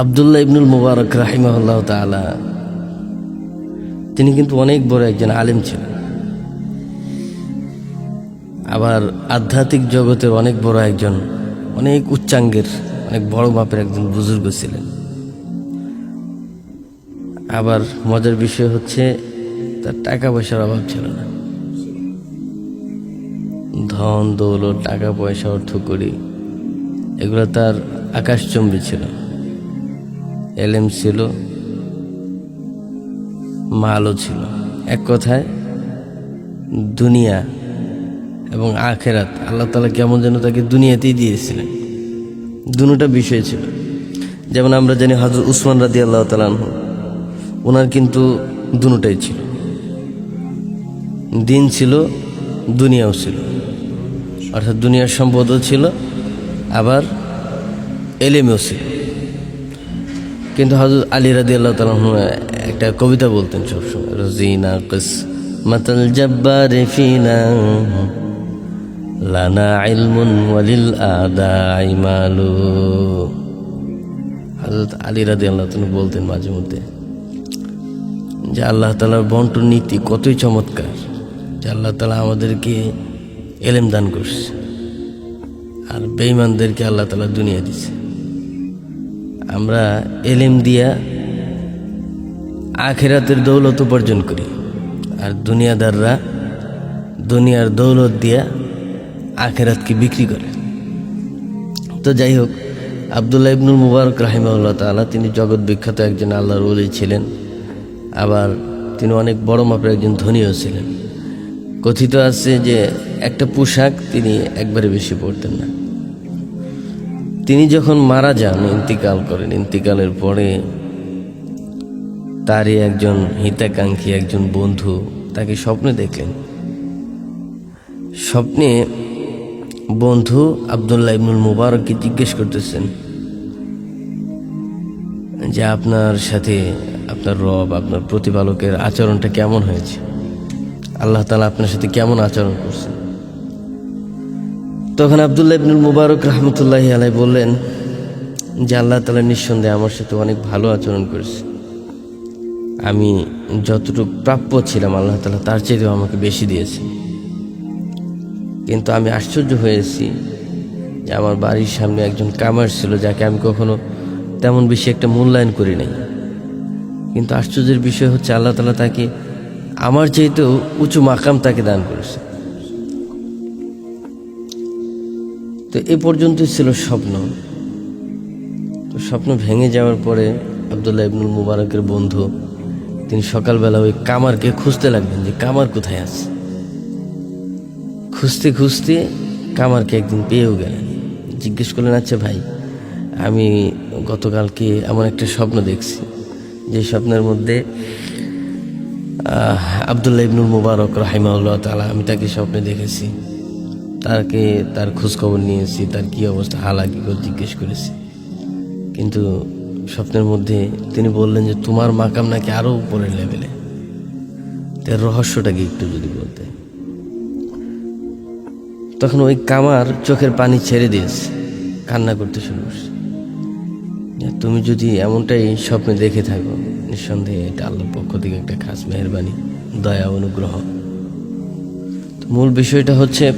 আবদুল্লাহ ইবনুল মুবারক রাহিমাহুল্লাহ তালা তিনি কিন্তু অনেক বড় একজন আলেম ছিলেন। আবার আধ্যাত্মিক জগতের অনেক বড় একজন, অনেক উচ্চাঙ্গের, অনেক বড় মাপের একজন বুজুর্গ ছিলেন। আবার মজার বিষয় হচ্ছে, তার টাকা পয়সার অভাব ছিল না। ধন, দৌলত টাকা পয়সা অর্থ করি এগুলো তার আকাশচম্বী ছিল। এলেম ছিল, মালও ছিল। এক কথায়, দুনিয়া এবং আখেরাত, আল্লাহ তালা কেমন যেন তাকে দুনিয়াতেই দিয়েছিলেন। দুটা বিষয় ছিল। যেমন আমরা জানি হজরত উসমান রাদি আল্লাহ তালাহ ওনার কিন্তু দুটাই ছিল। দিন ছিল, দুনিয়াও ছিল। অর্থাৎ দুনিয়ার সম্পদও ছিল, আবার এলেমেও ছিল। কিন্তু হজরত আলী রাদি আল্লাহ একটা কবিতা বলতেন সবসময়, রজিনা কস মাতাল জব্বার ফিনা লানা ইলমুন ওয়ালিল আদাই মালু। হজরত আলী রাদি আল্লাহ বলতেন মাঝে মধ্যে যে আল্লাহ তালার বন্টন নীতি কতই চমৎকার, যে আল্লাহ তালা আমাদেরকে এলেম দান করছে আর বেঈমানদেরকে আল্লাহ তালা দুনিয়া দিছে। আমরা এলেম দিয়া আখেরাতের দৌলত উপার্জন করি। আর দুনিয়াদাররা দুনিয়ার দৌলত দিয়া আখেরাতকে বিক্রি করে। তো যাই হোক, আবদুল্লাহ ইবনুল মুবারক রাহিমাউল্লাহ তাআলা তিনি জগৎ বিখ্যাত একজন আল্লাহর ওলি ছিলেন। আবার তিনি অনেক বড় মাপের একজন ধনীও ছিলেন। কথিত আছে যে একটা পোশাক তিনি একবারে বেশি পরতেন না। তিনি যখন মারা যান, ইন্তিকাল করেন, ইন্তিকালের পরে তারই একজন হিতাকাঙ্ক্ষী একজন বন্ধু তাকে স্বপ্নে দেখলেন। স্বপ্নে বন্ধু আবদুল্লাহ ইবনুল মুবারককে জিজ্ঞেস করতেছেন যে, আপনার সাথে আপনার রব, আপনার প্রতিপালকের আচরণটা কেমন হয়েছে? আল্লাহ তালা আপনার সাথে কেমন আচরণ করছেন? তখন আবদুল্লাহ ইবনুল মুবারক রহমতুল্লাহ আলাই বললেন যে আল্লাহ তালা নিঃসন্দেহে আমার সাথে অনেক ভালো আচরণ করেছে। আমি যতটুকু প্রাপ্য ছিলাম, আল্লাহ তালা তার চেয়েও আমাকে বেশি দিয়েছে। কিন্তু আমি আশ্চর্য হয়েছি যে আমার বাড়ির সামনে একজন কামার ছিল যাকে আমি কখনো তেমন বেশি একটা মূল্যায়ন করি নাই। কিন্তু আশ্চর্যের বিষয় হচ্ছে আল্লাহ তালা তাকে আমার চাইতেও উঁচু মাকাম তাকে দান করেছে। তো এ পর্যন্তই ছিল স্বপ্ন। তো স্বপ্ন ভেঙে যাওয়ার পরে আবদুল্লাহ ইবনুল মুবারকের বন্ধু, তিনি সকালবেলা ওই কামারকে খুঁজতে লাগবেন যে কামার কোথায় আছে। খুঁজতে খুঁজতে কামারকে একদিন পেয়েও গেলেন। জিজ্ঞেস করলেন আচ্ছা ভাই, আমি গতকালকে এমন একটা স্বপ্ন দেখছি, যে স্বপ্নের মধ্যে আবদুল্লাহ ইবনুল মুবারক রাহিমাউল্লাহ তালা আমি তাকে স্বপ্নে দেখেছি। তাকে, তার খোঁজখবর নিয়েছি, তার কি অবস্থা হালাকি করে জিজ্ঞেস করেছি। কিন্তু স্বপ্নের মধ্যে তিনি বললেন যে, তোমার মাকাম নাকি আরও উপরের লেভেলে? তার রহস্যটা কি একটু যদি বলতে। তখন ওই কামার চোখের পানি ছেড়ে দিয়েছে, কান্না করতে শুরু করছে। তুমি যদি এমনটাই স্বপ্নে দেখে থাকো, নিঃসন্দেহে এটা আল্লাহর পক্ষ থেকে একটা খাস মেহরবানি, দয়া, অনুগ্রহ। মূল বিষয়টা হচ্ছে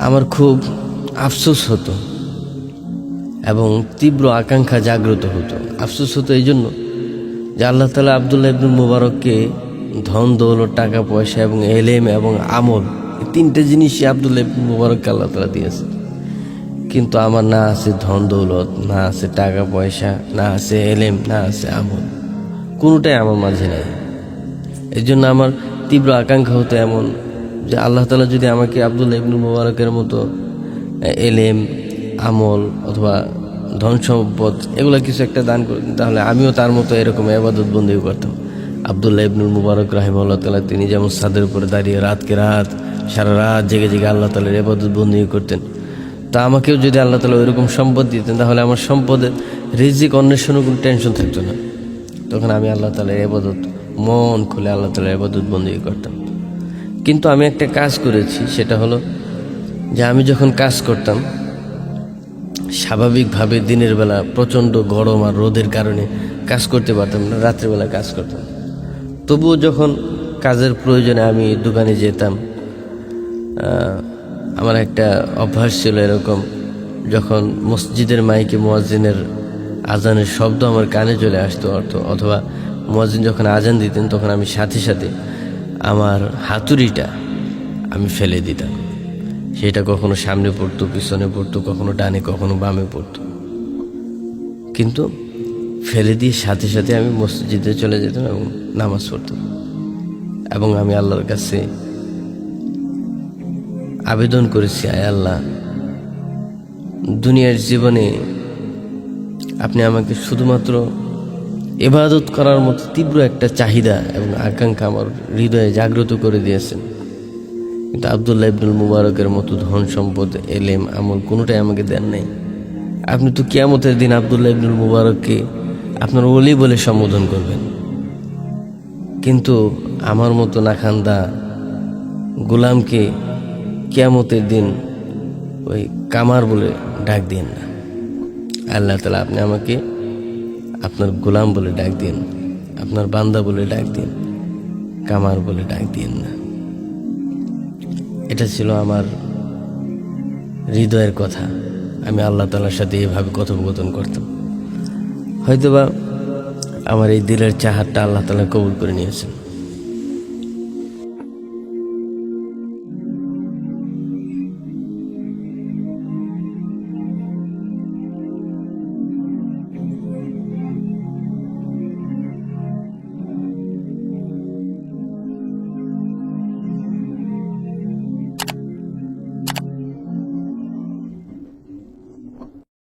আমার খুব আফসোস হতো এবং তীব্র আকাঙ্ক্ষা জাগ্রত হতো। আফসোস হতো এই জন্য যে আল্লাহ তালা আবদুল্লাহ ইবনুল মুবারককে ধন, দৌলত টাকা পয়সা এবং এলেম এবং আমল এই তিনটে জিনিসই আবদুল্লাহ ইবনুল মুবারককে আল্লাহ তালা দিয়েছে। কিন্তু আমার না আছে ধন, দৌলত, না আছে টাকা পয়সা না আছে এলেম, না আছে আমল। কোনোটাই আমার মাঝে নেই। এই জন্য আমার তীব্র আকাঙ্ক্ষা হতো এমন যে আল্লাহ তালা যদি আমাকে আবদুল্লাহ ইবনুল মুবারকের মতো এলেম, আমল অথবা ধন সম্পদ এগুলো কিছু একটা দান করে তাহলে আমিও তার মতো এরকম আবাদত বন্দি করতাম আবদুল্লাহ ইবনুল মুবারক রাহিমুল্লাহ তালা তিনি যেমন সাদের উপরে দাঁড়িয়ে রাতকে রাত, সারা রাত জেগে জেগে আল্লাহ তালার এবাদত বন্দি করতেন। তা আমাকেও যদি আল্লাহ তালা ওইরকম সম্পদ দিতেন, তাহলে আমার সম্পদের রিজিক অন্বেষণও কোনো টেনশন থাকতো না। তখন আমি আল্লাহ তালার এবাদত মন খুলে আল্লাহ তালার এবাদত বন্দি করতাম। কিন্তু আমি একটা কাজ করেছি, সেটা হলো যে আমি যখন কাজ করতাম, স্বাভাবিকভাবে দিনের বেলা প্রচণ্ড গরম আর রোদের কারণে কাজ করতে পারতাম না, রাত্রেবেলা কাজ করতাম। তবুও যখন কাজের প্রয়োজনে আমি দোকানে যেতাম আমার একটা অভ্যাস ছিল এরকম, যখন মসজিদের মাইকে মোয়াজ্জিনের আজানের শব্দ আমার কানে চলে আসতো, অর্থ অথবা মোয়াজ্জিন যখন আজান দিতেন, তখন আমি সাথে সাথে আমার হাতুড়িটা আমি ফেলে দিতাম। সেটা কখনো সামনে পড়তো, পিছনে পড়তো, কখনো ডানে, কখনো বামে পড়তো। কিন্তু ফেলে দিয়ে সাথে সাথে আমি মসজিদে চলে যেতাম এবং নামাজ পড়তাম। এবং আমি আল্লাহর কাছে আবেদন করেছি, আয় আল্লাহ, দুনিয়ার জীবনে আপনি আমাকে শুধুমাত্র এবাদত করার মতো তীব্র একটা চাহিদা এবং আকাঙ্ক্ষা আমার হৃদয়ে জাগ্রত করে দিয়েছেন। কিন্তু আবদুল্লাহ ইবনুল মুবারকের মতো ধন সম্পদ, এলেম, আমল কোনোটাই আমাকে দেন নাই। আপনি তো কেয়ামতের দিন আবদুল্লাহ ইবনুল মুবারককে আপনার ওলি বলে সম্বোধন করবেন। কিন্তু আমার মতো নাখান্দা গোলামকে কেয়ামতের দিন ওই কামার বলে ডাক দিন না। আল্লাহ তালা আপনি আমাকে আপনার গোলাম বলে ডাক দিন, আপনার বান্দা বলে ডাক দিন, কামার বলে ডাক দিন না। এটা ছিল আমার হৃদয়ের কথা। আমি আল্লাহ তালার সাথে এভাবে কথোপকথন করতাম। হয়তোবা আমার এই দিলের চাহারটা আল্লাহ তালা কবুল করে নিয়েছেন।